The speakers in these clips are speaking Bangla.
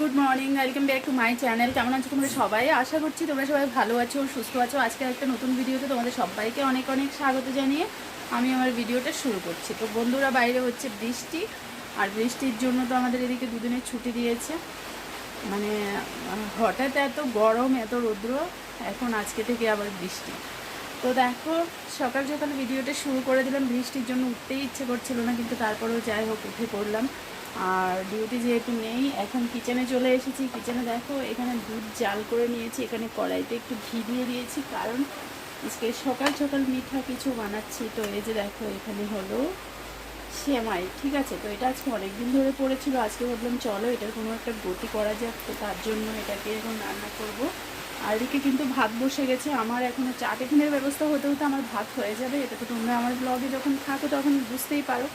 Good morning, welcome back to my channel. কেমন আছো তোমরা সবাই? আশা করছি তোমরা সবাই ভালো আছো, সুস্থ আছো। আজকে একটা নতুন ভিডিওতে তোমাদের সবাইকে অনেক অনেক স্বাগত জানিয়ে আমি আমার ভিডিওটা শুরু করছি। তো বন্ধুরা, বাইরে হচ্ছে বৃষ্টি, আর বৃষ্টির জন্য তো আমাদের এদিকে দুদিনের ছুটি দিয়েছে। মানে হঠাৎ এত গরম, এত রৌদ্র, এখন আজকে থেকে আবার বৃষ্টি। তো দেখো, সকাল সকাল ভিডিওটা শুরু করে দিলাম। বৃষ্টির জন্য উঠতেই ইচ্ছে করছিল না, কিন্তু তারপরেও যাই হোক, উঠে পড়লাম। আর ডিউটি যেহেতু নেই, এখন কিচেনে চলে এসেছি। কিচেনে দেখো, এখানে দুধ জাল করে নিয়েছি, এখানে কড়াইতে একটু ঘি দিয়ে দিয়েছি, কারণ আজকে সকাল সকাল মিঠা কিছু বানাচ্ছি। তো এই যে দেখো, এখানে হলো সেমাই, ঠিক আছে? তো এটা আজকে অনেকদিন ধরে পড়েছিল, আজকে ভাবলাম চলো এটার কোনো একটা গতি করা যাক, তো তার জন্য এটাকে এখন রান্না করব। আর এদিকে কিন্তু ভাত বসে গেছে, আমার এখনও চা টিফিনের ব্যবস্থা হতে হতে আমার ভাত হয়ে যাবে, এটা তো তোমরা আমার ব্লগে যখন থাকো তখন বুঝতেই পারো।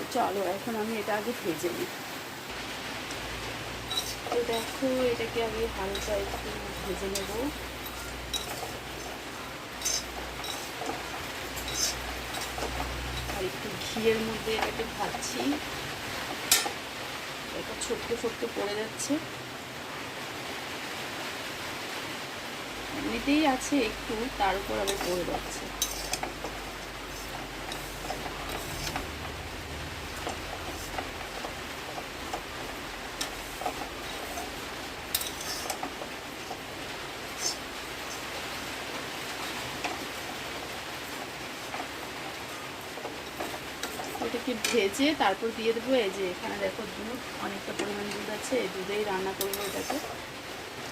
তো চলো, এখন আমি এটা আগে ভেজে নিই। তো দেখো, এটাকে আমি হালকা একটু ভেজে নেব। আর একটু ঘিয়ের মধ্যে এটাকে ভাজছি। এটা ছোট্ট ছোট্ট পড়ে যাচ্ছে। এমনিতেই আছে একটু, তার উপর আবার পড়ে যাচ্ছে এটাকে ভেজে তারপর দিয়ে দেবো এই যে এখানে দেখো দুধ, অনেকটা পরিমাণ দুধ আছে, এই দুধেই রান্না করব এটাকে।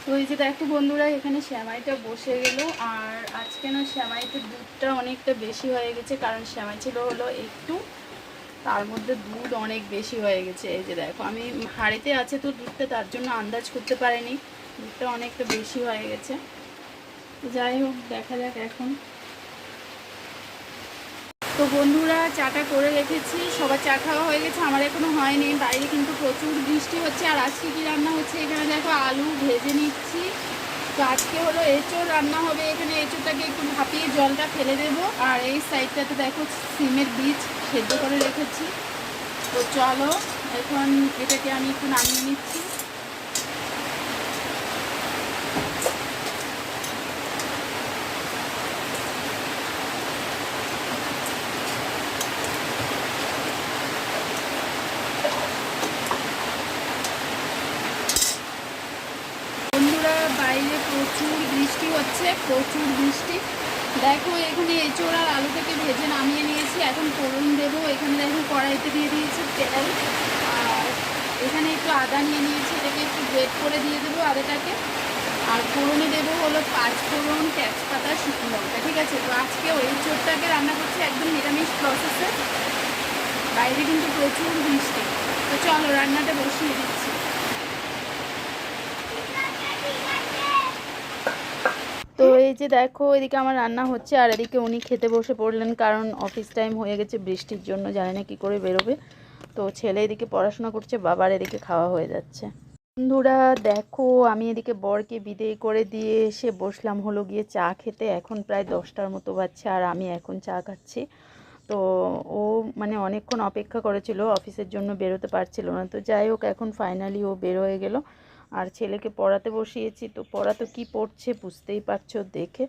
তো এই যে দেখো বন্ধুরা, এখানে শ্যামাইটা বসে গেল, আর আজকে না শ্যামাইতে দুধটা অনেকটা বেশি হয়ে গেছে, কারণ শ্যামাই ছিল হলো একটু, তার মধ্যে দুধ অনেক বেশি হয়ে গেছে। এই যে দেখো, আমি হাঁড়িতে আছে তো দুধটা, তার জন্য আন্দাজ করতে পারিনি, দুধটা অনেকটা বেশি হয়ে গেছে। যাই হোক, দেখা যাক এখন। তো বন্ধুরা চাটা করে রেখেছি, সবার চা খাওয়া হয়ে গেছে, আমার এখনও হয়নি, বাইরে কিন্তু প্রচুর বৃষ্টি হচ্ছে, আর আজকে কি রান্না হচ্ছে এখানে দেখো, আলু ভেজে নিচ্ছি। তো আজকে হলো এঁচোড় রান্না হবে, এখানে এঁচোড়টাকে একটু ভাপিয়ে জলটা ফেলে দেবো, আর এই সাইডটাতে দেখো সিমের বীজ সেদ্ধ করে রেখেছি। তো চলো, এখন এটাকে আমি একটু নামিয়ে নিচ্ছি বন্ধুরা বাইরে প্রচুর বৃষ্টি হচ্ছে, প্রচুর বৃষ্টি। দেখো, এখানে এঁচোড় আর আলু থেকে ভেজে নামিয়ে নিয়েছি। এখন ফোড়ন দেবো। এখানে দেখো, কড়াইতে দিয়ে দিয়েছি তেল। আর এখানে একটু আদা নিয়ে নিয়েছি। এটাকে একটু গ্রেট করে দিয়ে দেবো আদাটাকে আর ফোড়নে দেবো হলো পাঁচ ফোড়ন, তেজপাতা, শুকনো লঙ্কা, ঠিক আছে? তো আজকে ওই চোরটাকে রান্না করছি একদম নিরামিষ প্রসেসে বাইরে কিন্তু প্রচুর বৃষ্টি। তো চলো, রান্নাটা বসিয়ে দিচ্ছি। এই যে দেখো, এদিকে আমার রান্না হচ্ছে আর এদিকে উনি খেতে বসে পড়লেন কারণ অফিস টাইম হয়ে গেছে বৃষ্টির জন্য, জানে না কি করে বেরোবে। তো ছেলে এদিকে পড়াশোনা করছে, বাবার এদিকে খাওয়া হয়ে যাচ্ছে। বন্ধুরা, দেখো, আমি এদিকে বরকে বিদেয় করে দিয়ে এসে বসলাম হলো গিয়ে চা খেতে। এখন প্রায় দশটার মতো বাজছে আর আমি এখন চা খাচ্ছি। তো ও মানে অনেকক্ষণ অপেক্ষা করেছিল অফিসের জন্য বেরোতে পারছিল না। তো যাই হোক, এখন ফাইনালি ও বের হয়ে গেল। আর ছেলেকে পড়াতে বসিয়েছি, তো পড়া তো কী পড়ছে বুঝতেই পারছ দেখে।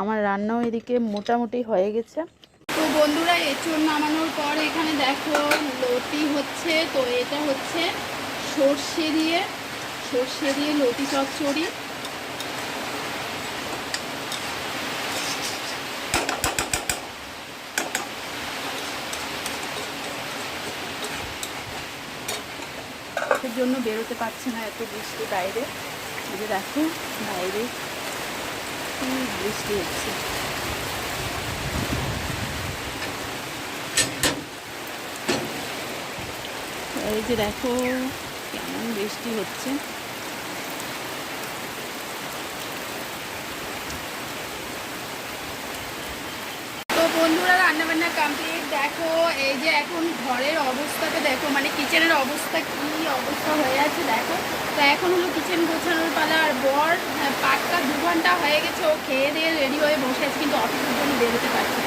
আমার রান্নাও এদিকে মোটামুটি হয়ে গেছে। তো বন্ধুরা এচুর নামানোর পর এখানে দেখো লতি হচ্ছে, তো এটা হচ্ছে সর্ষে দিয়ে সর্ষে দিয়ে লতি চচ্চড়ি। জন্য বেরোতে পারছে না এত বৃষ্টি বাইরে। যে দেখো, বাইরে বৃষ্টি হচ্ছে। এই যে দেখো, কেমন বৃষ্টি হচ্ছে তো বন্ধুরা রান্না বান্না কমপ্লিট দেখো এই যে এখন ঘরের অবস্থাটা দেখো মানে কিচেনের অবস্থা কি অবস্থা হয়ে আছে দেখো। তো এখন হলো কিচেন গোছানোর পালা আর বর হ্যাঁ, পাক্কা দু ঘণ্টা হয়ে গেছে ও খেয়ে দিয়ে রেডি হয়ে বসে আছে কিন্তু অফিসের জন্য বেরোতে পারছে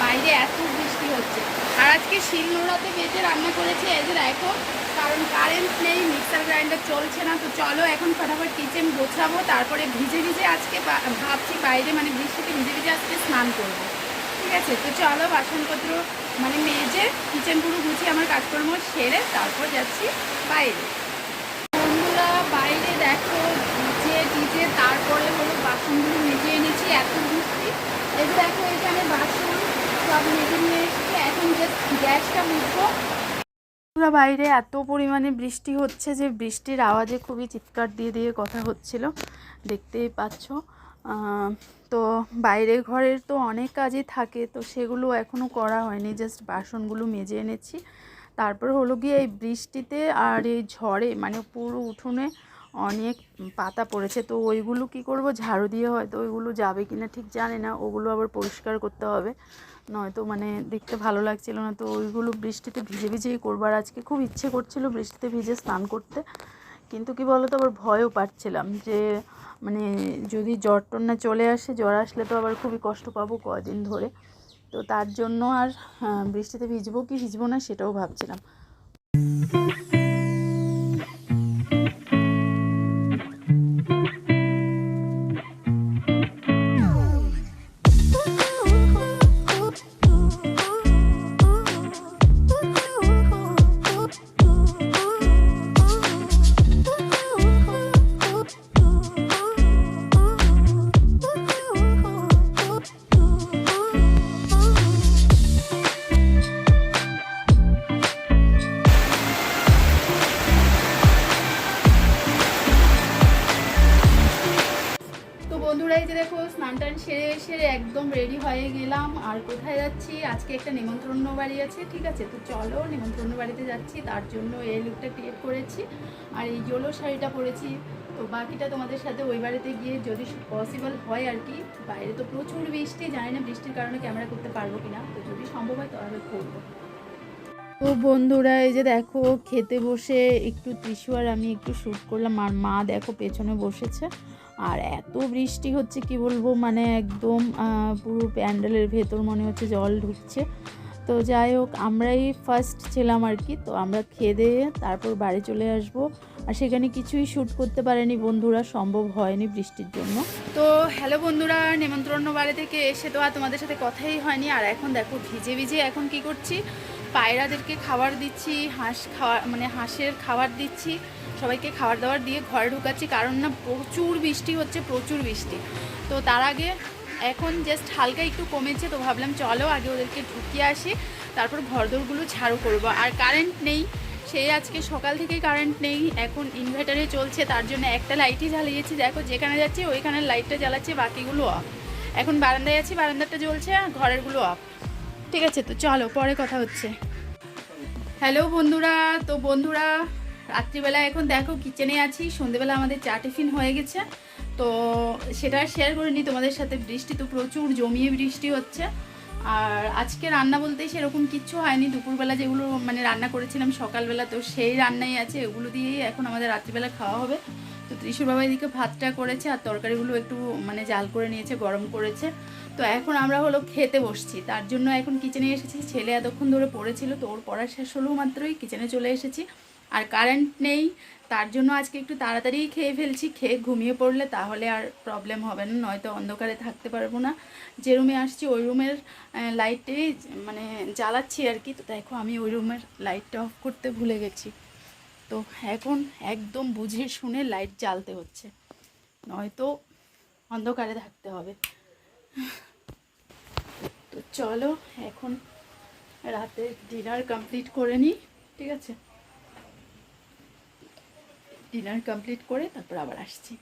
বাইরে এত বৃষ্টি হচ্ছে। আর আজকে শিলনোড়াতে বেটে রান্না করেছি এই যে দেখো কারণ কারেন্ট নেই মিক্সার গ্রাইন্ডার চলছে না তো চলো এখন ফটাফট কিচেন গোছাবো তারপরে ভিজে ভিজে আজকে ভাবছি বাইরে মানে বৃষ্টিতে ভিজে ভিজে আজকে স্নান করব। ঠিক আছে, তো চলো বাসনপত্র মানে মেজে কিচেন পুরো গুছিয়ে আমার কাজকর্ম সেরে তারপর যাচ্ছি বাইরে। বন্ধুরা, বাইরে দেখো ভিজে ভিজে তারপরে হলো বাসনগুলো মেজে এনেছি, এত বৃষ্টি এই দেখো, এখানে বাসন সব মেজে নিয়ে এসেছি, এখন যে গ্যাসটা মুছবো। পুরো বাইরে এত পরিমাণে বৃষ্টি হচ্ছে যে বৃষ্টির আওয়াজে খুবই চিৎকার দিয়ে দিয়ে কথা হচ্ছিল, দেখতেই পাচ্ছ। তো বাইরে ঘরের তো অনেক কাজই থাকে, তো সেগুলো এখনও করা হয়নি জাস্ট বাসনগুলো মেজে এনেছি। তারপর হলো গিয়ে এই বৃষ্টিতে আর এই ঝড়ে মানে পুরো উঠোনে অনেক পাতা পড়েছে, তো ওইগুলো কি করব, ঝাড়ু দিয়ে হয়তো ওইগুলো যাবে কিনা ঠিক জানি না, ওগুলো আবার পরিষ্কার করতে হবে। নয়তো মানে দেখতে ভালো লাগছিল না, তো ওইগুলো বৃষ্টিতে ভিজে ভিজেই করবার আজকে খুব ইচ্ছে করছিল বৃষ্টিতে ভিজে স্নান করতে। কিন্তু কি বলতো আবার ভয়ও পাচ্ছিলাম যে মানে যদি জ্বর না চলে আসে জ্বর আসলে তো আবার খুবই কষ্ট পাবো কদিন ধরে। তো তার জন্য আর আহ, বৃষ্টিতে ভিজবো কি ভিজবো না সেটাও ভাবছিলাম। স্নান টান সেরে এসে একদম রেডি হয়ে গেলাম। আর কোথায় যাচ্ছি? আজকে একটা নিমন্ত্রণ বাড়ি আছে, ঠিক আছে? তো চলো, নিমন্ত্রণ বাড়িতে যাচ্ছি, তার জন্য এই লুকটা ক্রিয়েট করেছি। আর এই জলো শাড়িটা পরেছি। তো বাকিটা তোমাদের সাথে ওই বাড়িতে গিয়ে যদি পসিবল হয় আর কি, বাইরে তো প্রচুর বৃষ্টি, জানি না বৃষ্টির কারণে ক্যামেরা করতে পারব কিনা। তো যদি সম্ভব হয় তাহলে করব। তো বন্ধুরা, এই যে দেখো খেতে বসে একটু ত্রিশু আর আমি একটু শ্যুট করলাম। আর মা দেখো পেছনে বসেছে। আর এত বৃষ্টি হচ্ছে, কি বলব মানে একদম পুরো প্যান্ডেলের ভেতর মনে হচ্ছে জল ঢুকছে। তো যাই হোক, আমরাই ফার্স্ট ছিলাম আর কি। তো আমরা খেয়ে দিয়ে তারপর বাড়ি চলে আসব। আর সেখানে কিছুই শ্যুট করতে পারেনি বন্ধুরা, সম্ভব হয়নি বৃষ্টির জন্য। তো হ্যালো বন্ধুরা নেমন্ত্রণ বাড়ি থেকে এসে তো আর তোমাদের সাথে কথাই হয়নি। আর এখন দেখো, ভিজে ভিজে এখন কি করছি? পায়রাদেরকে খাবার দিচ্ছি, হাঁস খাওয়া মানে হাঁসের খাবার দিচ্ছি, সবাইকে খাবার দাবার দিয়ে ঘরে ঢুকাচ্ছি, কারণ না প্রচুর বৃষ্টি হচ্ছে, প্রচুর বৃষ্টি। তো তার আগে এখন জাস্ট হালকা একটু কমেছে, তো ভাবলাম চলো আগে ওদেরকে ঢুকিয়ে আসি, তারপর ঘরদোরগুলো ঝাড়ু করব। আর কারেন্ট নেই সেই আজকে সকাল থেকেই কারেন্ট নেই, এখন ইনভার্টারে চলছে, তার জন্য একটা লাইটই জ্বালিয়েছি, দেখো যেখানে যাচ্ছি ওইখানে লাইটটা জ্বালাচ্ছি, বাকিগুলো অফ এখন বারান্দায় আছি, বারান্দাটা জ্বলছে, ঘরেরগুলো অফ ঠিক আছে, তো চলো, পরে কথা হচ্ছে। হ্যালো বন্ধুরা, তো বন্ধুরা রাত্রিবেলা এখন দেখো কিচেনে আছি, সন্ধেবেলা আমাদের চা টিফিন হয়ে গেছে। তো সেটা শেয়ার করে নিই তোমাদের সাথে বৃষ্টি তো প্রচুর, জমিয়ে বৃষ্টি হচ্ছে। আর আজকে রান্না বলতে সেরকম কিচ্ছু হয়নি, দুপুরবেলা যেগুলো মানে রান্না করেছিলাম সকালবেলা, তো সেই রান্নাই আছে, ওগুলো দিয়েই এখন আমাদের রাত্রিবেলা খাওয়া হবে। তো ত্রিশুর বাবা এদিকে ভাতটা করেছে আর তরকারিগুলো একটু মানে জাল করে নিয়েছে, গরম করেছে। তো এখন আমরা হলো খেতে বসছি। তার জন্য এখন কিচেনে এসেছি। ছেলে এতক্ষণ ধরে পড়েছিল, তো ওর পড়া শেষ হলেও মাত্রই কিচেনে চলে এসেছি। আর কারেন্ট নেই, তার জন্য আজকে একটু তাড়াতাড়ি খেয়ে ফেলছি। খেয়ে ঘুমিয়ে পড়লে তাহলে আর প্রবলেম হবে না, নয়তো অন্ধকারে থাকতে পারব না। যে রুমে আসছি, ওই রুমের লাইটে মানে জ্বালাচ্ছি আর কি। তো দেখো আমি ওই রুমের লাইটটা অফ করতে ভুলে গেছি। তো এখন একদম বুঝে শুনে লাইট জ্বালতে হচ্ছে। নয়তো অন্ধকারে থাকতে হবে। তো চলো এখন রাতে ডিনার কমপ্লিট করে নিই, ঠিক আছে? ডিনার কমপ্লিট করে তারপর আবার আসছি।